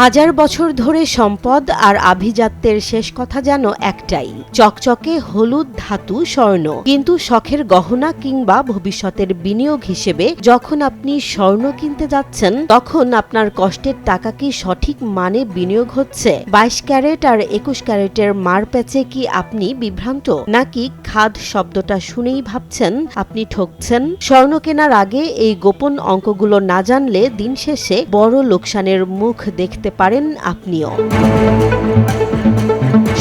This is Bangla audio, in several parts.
হাজার বছর ধরে সম্পদ আর আভিজাত্যের শেষ কথা যেন একটাই। চকচকে হলুদ ধাতু স্বর্ণ। কিন্তু শখের গহনা কিংবা ভবিষ্যতের বিনিয়োগ হিসেবে যখন আপনি স্বর্ণ কিনতে যাচ্ছেন, তখন আপনার কষ্টের টাকা কি সঠিক মানে বিনিয়োগ হচ্ছে? বাইশ ক্যারেট আর একুশ ক্যারেটের মার প্যাচে কি আপনি বিভ্রান্ত? নাকি খাদ শব্দটা শুনেই ভাবছেন, আপনি ঠকছেন? স্বর্ণ কেনার আগে এই গোপন অঙ্কগুলো না জানলে দিন শেষে বড় লোকসানের মুখ দেখতে পারেন আপনিও।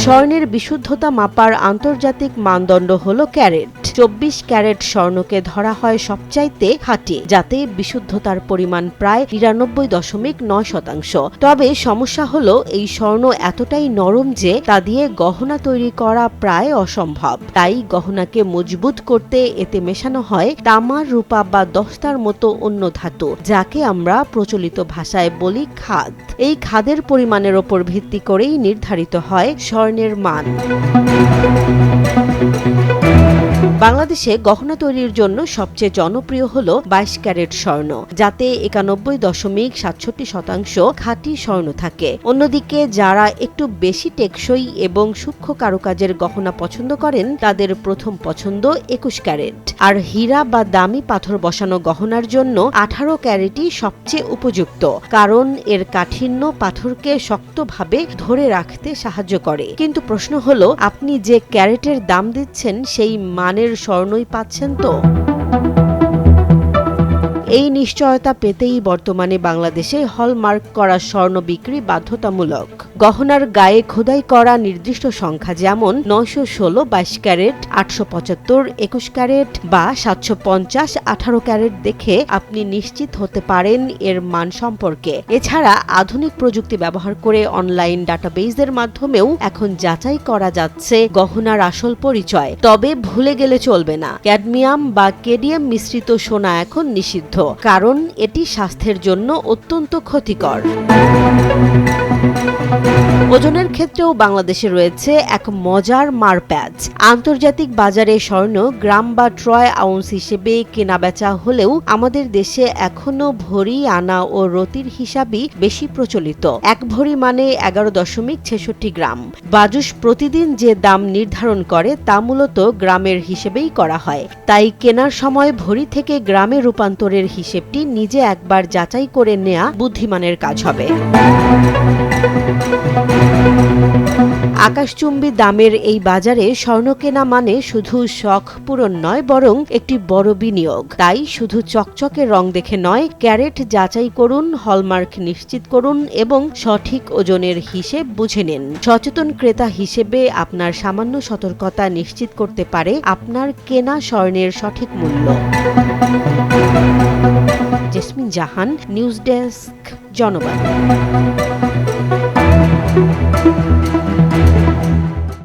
স্বর্ণের বিশুদ্ধতা মাপার আন্তর্জাতিক মানদণ্ড হল ক্যারেট। চব্বিশ ক্যারেট স্বর্ণকে ধরা হয় সবচাইতে খাঁটি, যাতে বিশুদ্ধতার পরিমাণ প্রায় নিরানব্বই দশমিক নয় শতাংশ। তবে সমস্যা হলো এই স্বর্ণ এতটাই নরম যে তা দিয়ে গহনা তৈরি করা প্রায় অসম্ভব। তাই গহনাকে মজবুত করতে এতে মেশানো হয় তামার রূপা বা দস্তার মতো অন্য ধাতু, যাকে আমরা প্রচলিত ভাষায় বলি খাদ। এই খাদের পরিমাণের ওপর ভিত্তি করেই নির্ধারিত হয় স্বর্ণের মান বাংলাদেশে গহনা তৈরির জন্য সবচেয়ে জনপ্রিয় হল বাইশ ক্যারেট স্বর্ণ, যাতে একানব্বই দশমিক সাতষট্টি শতাংশ খাঁটি স্বর্ণ থাকে। অন্যদিকে যারা একটু বেশি টেকসই এবং সূক্ষ্ম কারুকাজের গহনা পছন্দ করেন, তাদের প্রথম পছন্দ একুশ ক্যারেট। আর হীরা বা দামি পাথর বসানো গহনার জন্য আঠারো ক্যারেটই সবচেয়ে উপযুক্ত, কারণ এর কাঠিন্য পাথরকে শক্তভাবে ধরে রাখতে সাহায্য করে। কিন্তু প্রশ্ন হলো, আপনি যে ক্যারেটের দাম দিচ্ছেন, সেই মানের স্বর্ণই পাচ্ছেন তো? এই নিশ্চয়তা পেতেই বর্তমানে বাংলাদেশে হলমার্ক করা স্বর্ণ বিক্রি বাধ্যতামূলক। গহনার গায়ে খোদাই করা নির্দিষ্ট সংখ্যা যেমন নয়শো ষোলো বাইশ ক্যারেট, আটশো পঁচাত্তর একুশ ক্যারেট বা সাতশো পঞ্চাশ আঠারো ক্যারেট দেখে আপনি নিশ্চিত হতে পারেন এর মান সম্পর্কে। এছাড়া আধুনিক প্রযুক্তি ব্যবহার করে অনলাইন ডাটাবেইজের মাধ্যমেও এখন যাচাই করা যাচ্ছে গহনার আসল পরিচয়। তবে ভুলে গেলে চলবে না। ক্যাডমিয়াম বা কেডিয়াম মিশ্রিত সোনা এখন নিষিদ্ধ। কারণ এটি স্বাস্থ্যের জন্য অত্যন্ত ক্ষতিকর। ওজনের ক্ষেত্রেও বাংলাদেশে রয়েছে এক মজার মারপ্যাচ। আন্তর্জাতিক বাজারে স্বর্ণ, গ্রাম বা ট্রয় আউন্স হিসেবে কেনা বেচা হলেও আমাদের দেশে এখনও ভরি আনা ও রতির হিসাবই বেশি প্রচলিত। এক ভরি মানে এগারো দশমিক ছেষট্টি গ্রাম। বাজুস প্রতিদিন যে দাম নির্ধারণ করে তা মূলত গ্রামের হিসেবেই করা হয়। তাই কেনার সময় ভরি থেকে গ্রামে রূপান্তরের হিসেবটি নিজে একবার যাচাই করে নেয়া বুদ্ধিমানের কাজ হবে। আকাশচুম্বী দামের এই বাজারে স্বর্ণ কেনা মানে শুধু শখ পূরণ নয়, বরং একটি বড় বিনিয়োগ। তাই শুধু চকচকে রং দেখে নয়, ক্যারেট যাচাই করুন, হলমার্ক নিশ্চিত করুন এবং সঠিক ওজনের হিসেব বুঝে নিন। সচেতন ক্রেতা হিসেবে আপনার সামান্য সতর্কতা নিশ্চিত করতে পারে আপনার কেনা স্বর্ণের সঠিক মূল্য। জেসমিন জাহান, নিউজ ডেস্ক, জনবাদ। Thank you.